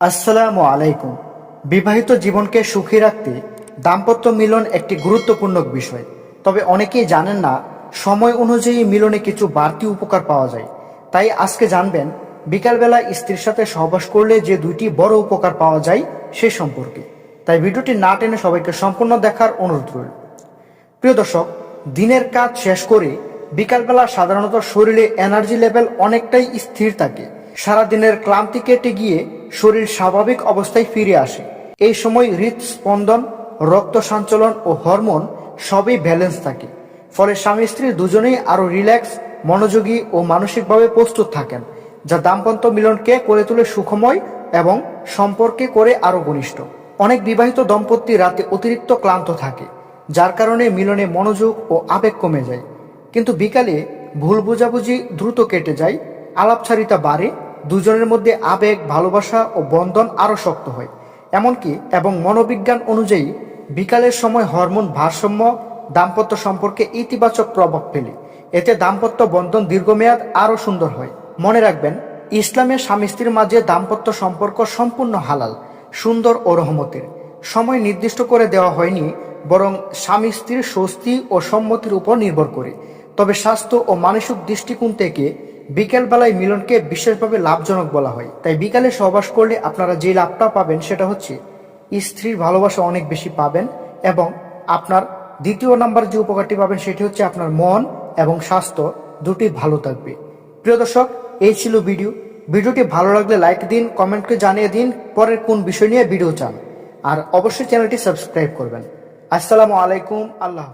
আসসালামু আলাইকুম। বিবাহিত জীবনকে সুখী রাখতে দাম্পত্য মিলন একটি গুরুত্বপূর্ণ বিষয়। তবে অনেকেই জানেন না, সময় অনুযায়ী মিলনে কিছু বাড়তি উপকার পাওয়া যায়। তাই আজকে জানবেন, বিকালবেলা স্ত্রীর সাথে সহবাস করলে যে দুইটি বড় উপকার পাওয়া যায় সে সম্পর্কে। তাই ভিডিওটি না টেনে সবাইকে সম্পূর্ণ দেখার অনুরোধ রইল। প্রিয় দর্শক, দিনের কাজ শেষ করে বিকালবেলা সাধারণত শরীরে এনার্জি লেভেল অনেকটাই স্থির থাকে। সারা দিনের ক্লান্তি কেটে গিয়ে শরীর স্বাভাবিক অবস্থায় ফিরে আসে। এই সময় হৃদস্পন্দন রক্ত সঞ্চালন ও হরমোন সবই ব্যালেন্স থাকে। ফলে স্বামী স্ত্রী দুজনেই আরও রিল্যাক্স মনোযোগী ও মানসিকভাবে প্রস্তুত থাকেন, যা দাম্পত্য মিলনকে করে তোলে সুখময় এবং সম্পর্কে করে আরও ঘনিষ্ঠ। অনেক বিবাহিত দম্পতি রাতে অতিরিক্ত ক্লান্ত থাকে, যার কারণে মিলনে মনোযোগ ও আবেগ কমে যায়। কিন্তু বিকালে ভুল বোঝাবুঝি দ্রুত কেটে যায়, আলাপচারিতা বাড়ে দুজনের মধ্যে আবেগ, ভালোবাসা ও বন্ধন আরও শক্ত হয়। এমনকি এবং মনোবিজ্ঞান অনুযায়ী, বিকালের সময় হরমোন ভারসাম্য, দাম্পত্য সম্পর্কে ইতিবাচক প্রভাব ফেলে। এতে দাম্পত্য বন্ধন দীর্ঘমেয়াদ আরও সুন্দর হয়। মনে রাখবেন ইসলামের স্বামী স্ত্রীর মাঝে দাম্পত্য সম্পর্ক সম্পূর্ণ হালাল, সুন্দর ও রহমতের। সময় নির্দিষ্ট করে দেওয়া হয়নি, বরং স্বামী স্ত্রীর স্বস্তি ও সম্মতির উপর নির্ভর করে। তবে স্বাস্থ্য ও মানসিক দৃষ্টিকোণ থেকে বিকেলবেলায় মিলনকে বিশেষভাবে লাভজনক বলা হয়। তাই বিকালে সহবাস করলে আপনারা যে লাভটা পাবেন সেটা হচ্ছে, স্ত্রীর ভালোবাসা অনেক বেশি পাবেন এবং আপনার দ্বিতীয় নাম্বার যে উপকারটি পাবেন সেটি হচ্ছে আপনার মন এবং স্বাস্থ্য দুটি ভালো থাকবে। প্রিয় দর্শক, এই ছিল ভিডিও। ভিডিওটি ভালো লাগলে লাইক দিন কমেন্ট করে জানিয়ে দিন, পরের কোন বিষয় নিয়ে ভিডিও চান। আর অবশ্যই চ্যানেলটি সাবস্ক্রাইব করবেন। আসসালামু আলাইকুম, আল্লাহ।